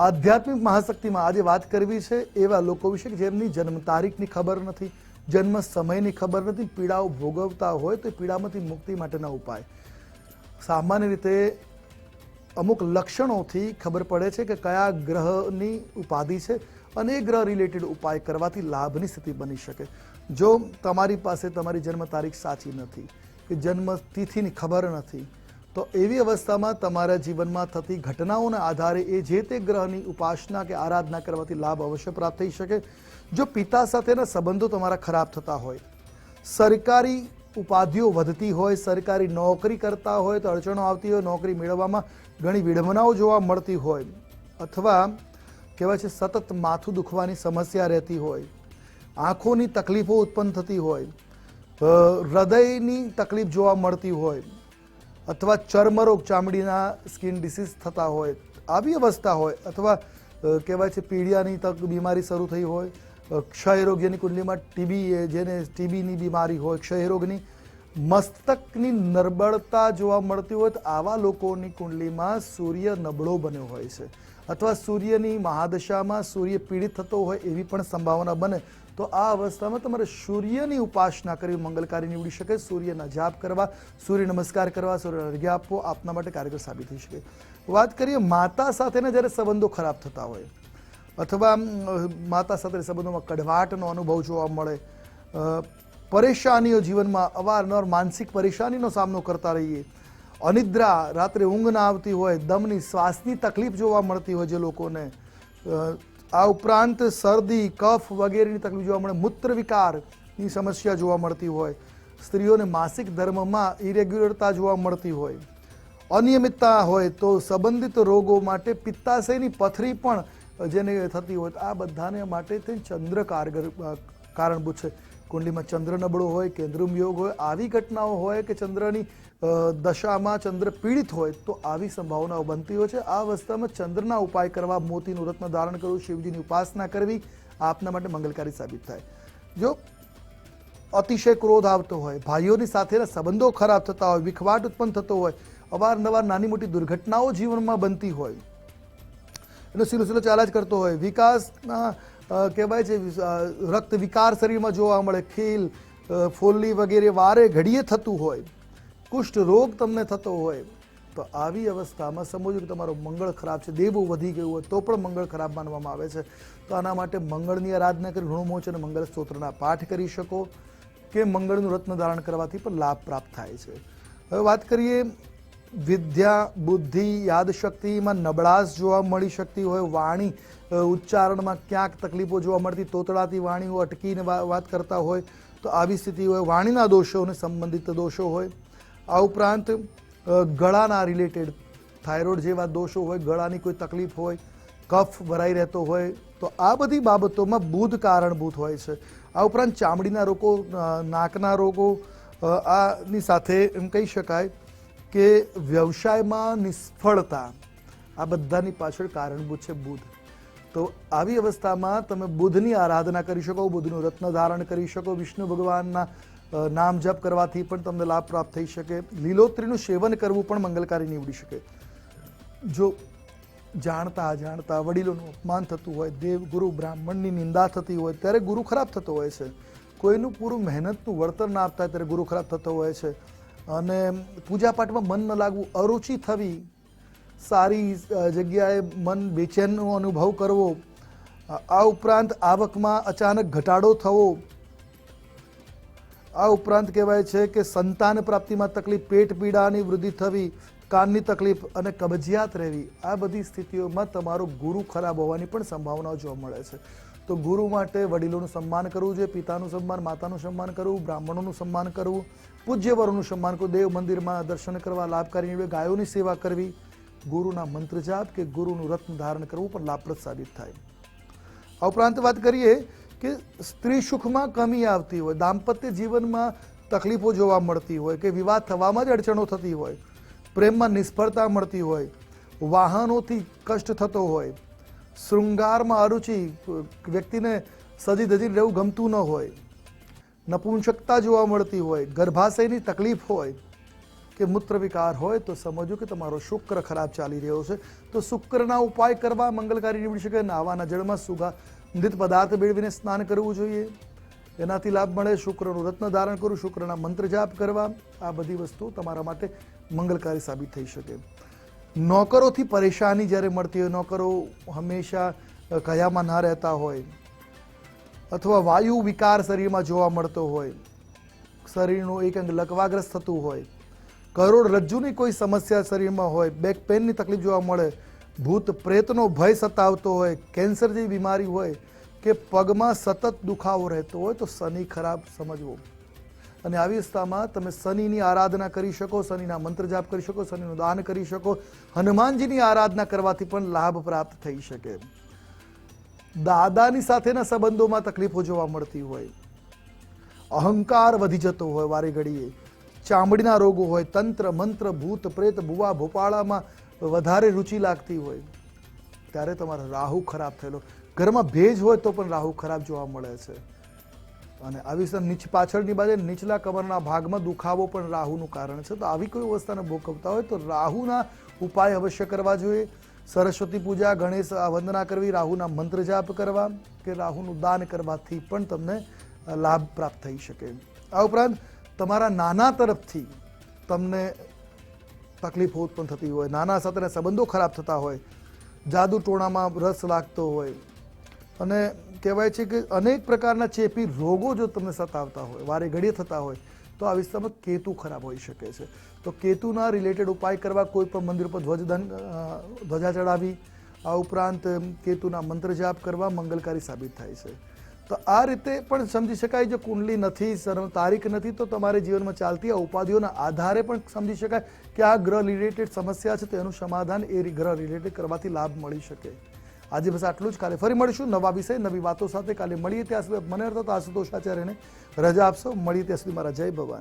આધ્યાત્મિક મહાશક્તિમાં આજે વાત કરવી છે એવા લોકો વિશે કે જેમની જન્મ તારીખની ખબર નથી, જન્મ સમયની ખબર નથી, પીડાઓ ભોગવતા હોય તો પીડામાંથી મુક્તિ માટેના ઉપાય. સામાન્ય રીતે અમુક લક્ષણોથી ખબર પડે છે કે કયા ગ્રહની ઉપાધિ છે અને એ ગ્રહ રિલેટેડ ઉપાય કરવાથી લાભની સ્થિતિ બની શકે. જો તમારી પાસે તમારી જન્મ તારીખ સાચી નથી, કે જન્મ તિથિની ખબર નથી તો એવી અવસ્થામાં તમારા જીવનમાં થતી ઘટનાઓના આધારે એ જે તે ગ્રહની ઉપાસના કે આરાધના કરવાથી લાભ અવશ્ય પ્રાપ્ત થઈ શકે. જો પિતા સાથેના સંબંધો તમારા ખરાબ થતા હોય, સરકારી ઉપાધિઓ વધતી હોય, સરકારી નોકરી કરતા હોય, તો અડચણો આવતી હોય, નોકરી મેળવવામાં ઘણી વિડંબનાઓ જોવા મળતી હોય અથવા કહેવાય છે સતત માથું દુખવાની સમસ્યા રહેતી હોય, આંખોની તકલીફો ઉત્પન્ન થતી હોય હૃદયની તકલીફ જોવા મળતી હોય અથવા ચર્મરોગ ચામડીના સ્કિન ડિસીઝ થતા હોય, આવી અવસ્થા હોય, અથવા કહેવાય છે પીડિયાની તક બીમારી શરૂ થઈ હોય ક્ષયરોગ જેની કુંડલીમાં ટીબી જેને ટીબીની બીમારી હોય ક્ષયરોગની મસ્તકની નરબળતા જોવા મળતી હોય તો આવા લોકોની કુંડલીમાં સૂર્ય નબળો બન્યો હોય છે. અથવા સૂર્યની મહાદશામાં સૂર્ય પીડિત થતો હોય એવી પણ સંભાવના બને તો આ અવસ્થામાં તમારે સૂર્યની ઉપાસના કરવી મંગલકારી નીવડી શકે, સૂર્યના જાપ કરવા, સૂર્ય નમસ્કાર કરવા સૂર્ય અર્ઘ્ય આપવો, આપના માટે કારગર સાબિત થઈ શકે. વાત કરીએ માતા સાથેના જ્યારે સંબંધો ખરાબ થતા હોય, અથવા માતા સાથે સંબંધોમાં કડવાટનો અનુભવ જોવા મળે પરેશાનીઓ જીવનમાં અવારનવાર માનસિક પરેશાનીનો સામનો કરતા રહીએ, અનિદ્રા, રાત્રે ઊંઘ ના આવતી હોય, દમની, શ્વાસની તકલીફ જોવા મળતી હોય જે લોકોને આ ઉપરાંત શરદી, કફ વગેરેની તકલીફ જોવા મળે મૂત્ર વિકારની સમસ્યા જોવા મળતી હોય. સ્ત્રીઓને માસિક ધર્મમાં ઇરેગ્યુલરતા જોવા મળતી હોય. અનિયમિતતા હોય તો સંબંધિત રોગો માટે પિત્તાશયની પથરી પણ જેને થતી હોય, આ બધાને માટે તે ચંદ્ર કારગર કારણભૂત છે. કુંડલીમાં ચંદ્ર નબળો હોય કેન્દ્રુમ યોગ હોય, આવી ઘટનાઓ હોય કે ચંદ્રની દશામાં ચંદ્ર પીડિત હોય, તો આવી સંભાવનાઓ બનતી હોય છે. આ અવસ્થામાં ચંદ્રના ઉપાય કરવા મોતીનું રત્ન ધારણ કરવું, શિવજીની ઉપાસના કરવી, આપના માટે મંગલકારી સાબિત થાય. જો અતિશય ક્રોધ આવતો હોય, ભાઈઓની સાથેના સંબંધો ખરાબ થતા હોય, વિખવાટ ઉત્પન્ન થતો હોય, અવારનવાર નાની મોટી દુર્ઘટનાઓ જીવનમાં બનતી હોય, એનો સિલસિલો ચાલ્યા જ કરતો હોય, વિકાસના કહેવાય છે રક્ત વિકાર શરીરમાં જોવા મળે, ખીલ ફોલ્લી વગેરે વારે ઘડીએ થતું હોય, કુષ્ઠ રોગ તમને થતો હોય, તો આવી અવસ્થામાં સમજો કે તમારો મંગળ ખરાબ છે, દેવું વધી ગયું હોય, તો પણ મંગળ ખરાબ માનવામાં આવે છે. તો આના માટે મંગળની આરાધના કરી, ઋણમોચન મંગળ સ્તોત્રના પાઠ કરી શકો કે મંગળનું રત્ન ધારણ કરવાથી પણ લાભ પ્રાપ્ત થાય છે. હવે વાત કરીએ વિદ્યા, બુદ્ધિ યાદશક્તિમાં નબળાશ જોવા મળી શકતી હોય, વાણી ઉચ્ચારણમાં ક્યાંક તકલીફો જોવા મળતી, તોતડાતી વાણીઓ અટકીને વાત કરતા હોય, તો આવી સ્થિતિ હોય. વાણીના દોષોને સંબંધિત દોષો હોય. આ ઉપરાંત ગળાના રિલેટેડ થાઇરોઇડ જેવા દોષો હોય, ગળાની કોઈ તકલીફ હોય, કફ ભરાઈ રહેતો હોય, તો આ બધી બાબતોમાં બુધ કારણભૂત હોય છે. આ ઉપરાંત ચામડીના રોગો નાકના રોગો આની સાથે એમ કહી શકાય કે વ્યવસાયમાં નિષ્ફળતા, આ બધાની પાછળ કારણભૂત છે બુધ. તો આવી અવસ્થામાં તમે બુધની આરાધના કરી શકો, બુધનું રત્ન ધારણ કરી શકો, વિષ્ણુ ભગવાનના નામ જપ કરવાથી પણ તમને લાભ પ્રાપ્ત થઈ શકે. લીલોતરીનું સેવન કરવું પણ મંગલકારી નીવડી શકે. જો જાણતા, અજાણતા વડીલોનું અપમાન થતું હોય, દેવ, ગુરુ, બ્રાહ્મણની નિંદા થતી હોય, ત્યારે ગુરુ ખરાબ થતો હોય છે. કોઈનું પૂરું મહેનતનું વળતર ના આપતા ત્યારે ગુરુ ખરાબ થતો હોય છે. અને પૂજાપાઠમાં મન ન લાગવું અરુચિ થવી. સારી જગ્યાએ મન બેચેનનો અનુભવ કરવો. આ ઉપરાંત આવકમાં અચાનક ઘટાડો થવો. આ ઉપરાંત કહેવાય છે કે સંતાન પ્રાપ્તિમાં તકલીફ, પેટ પીડાની વૃદ્ધિ થવી. કાનની તકલીફ અને કબજિયાત રહેવી, આ બધી સ્થિતિઓમાં તમારો ગુરુ ખરાબ હોવાની પણ સંભાવનાઓ જોવા મળે છે. તો ગુરુ માટે વડીલોનું સન્માન કરવું જોઈએ, પિતાનું સન્માન, માતાનું સન્માન કરવું, બ્રાહ્મણોનું સન્માન કરવું પૂજ્યવરોનું સન્માન કરવું, દેવ મંદિરમાં દર્શન કરવા લાભકારી નીવડે ગાયોની સેવા કરવી, ગુરુના મંત્ર જાપ કે ગુરુનું રત્ન ધારણ કરવું પણ લાભપ્રદ સાબિત થાય. આ ઉપરાંત વાત કરીએ કે સ્ત્રી સુખમાં કમી આવતી હોય, દાંપત્ય જીવનમાં તકલીફો જોવા મળતી હોય કે વિવાહ થવામાં જ અડચણો થતી હોય પ્રેમમાં નિષ્ફળતા મળતી હોય, વાહનોથી કષ્ટ થતો હોય, શૃંગારમાં અરુચિ, વ્યક્તિને સજી ધજી રહેવું ગમતું ન હોય, નપુંસકતા જોવા મળતી હોય, ગર્ભાશયની તકલીફ હોય કે મૂત્ર વિકાર હોય, તો સમજો કે તમારો શુક્ર ખરાબ ચાલી રહ્યો છે. તો શુક્રના ઉપાય કરવા મંગલકારી નીવડી શકે, નાવાના જળમાં સુગંધિત પદાર્થ મેળવીને સ્નાન કરવું જોઈએ. એનાથી લાભ મળે, શુક્રનું રત્ન ધારણ કરવું શુક્રના મંત્ર જાપ કરવા. આ બધી વસ્તુ તમારા માટે મંગલકારી સાબિત થઈ શકે. નોકરોથી પરેશાની જ્યારે મળતી હોય, નોકરો હંમેશા કયામાં ના રહેતા હોય, અથવા વાયુ વિકાર શરીરમાં જોવા મળતો હોય, શરીરનું એક અંગ લકવાગ્રસ્ત થતું હોય કરોડરજ્જુની કોઈ સમસ્યા શરીરમાં હોય, બેક પેનની તકલીફ જોવા મળે, ભૂત પ્રેતનો ભય સતાવતો હોય કેન્સર જેવી બીમારી હોય કે પગમાં સતત દુખાવો રહેતો હોય તો શનિ ખરાબ સમજવો. અને આવી અવસ્થામાં તમે શનિની આરાધના કરી શકો, શનિના મંત્ર જાપ કરી શકો, શનિનું દાન કરી શકો. હનુમાનજીની આરાધના કરવાથી પણ લાભ પ્રાપ્ત થઈ શકે. દાદાની સાથેના સંબંધોમાં તકલીફો જોવા મળતી હોય. અહંકાર વધી જતો હોય વારે ઘડીએ. ચામડીના રોગો હોય, તંત્ર, મંત્ર, ભૂત, પ્રેત ભુવા ભોપાળામાં વધારે રુચિ લાગતી હોય. ત્યારે તમારો રાહુ ખરાબ થયેલો. ઘરમાં ભેજ હોય તો પણ રાહુ ખરાબ જોવા મળે છે. અને આવી રીતે નીચ પાછળની બાજુ નીચલા કમરના ભાગમાં દુખાવો પણ રાહુનું કારણ છે. તો આવી કોઈ અવસ્થાને ભોગવતા હોય તો રાહુના ઉપાય અવશ્ય કરવા જોઈએ. સરસ્વતી પૂજા, ગણેશ વંદના કરવી, રાહુના મંત્ર જાપ કરવા કે રાહુનું દાન કરવાથી પણ તમને લાભ પ્રાપ્ત થઈ શકે. આ ઉપરાંત તમારા નાના તરફથી તમને તકલીફો ઉત્પન્ન થતી હોય, નાના સાથેના સંબંધો ખરાબ થતા હોય જાદુ ટોણામાં રસ લાગતો હોય. અને કહેવાય છે કે અનેક પ્રકારના ચેપી રોગો જો તમને સતાવતા હોય, વારે ઘડીએ થતા હોય, તો આ વિસ્તારમાં કેતુ ખરાબ હોઈ શકે છે. તો કેતુના રિલેટેડ ઉપાય કરવા કોઈ પણ મંદિર પર ધ્વજદાન ધ્વજા ચડાવી, આ ઉપરાંત કેતુના મંત્ર જાપ કરવા મંગલકારી સાબિત થાય છે. તો આ રીતે પણ સમજી શકાય જો કુંડલી નથી તારીખ નથી, તો તમારે જીવનમાં ચાલતી આ ઉપાધિઓના આધારે પણ સમજી શકાય કે આ ગ્રહ રિલેટેડ સમસ્યા છે, તો એનું સમાધાન એ ગ્રહ રિલેટેડ કરવાથી લાભ મળી શકે. આજે બસ આટલું જ. કાલે ફરી મળીશું નવા વિષય, નવી વાતો સાથે. કાલે મળીએ ત્યાં સુધી મને અર્થ આશુતોષ આચાર્યને. રજા આપશો. મળીએ ત્યાં સુધી. મારા જય ભવાની.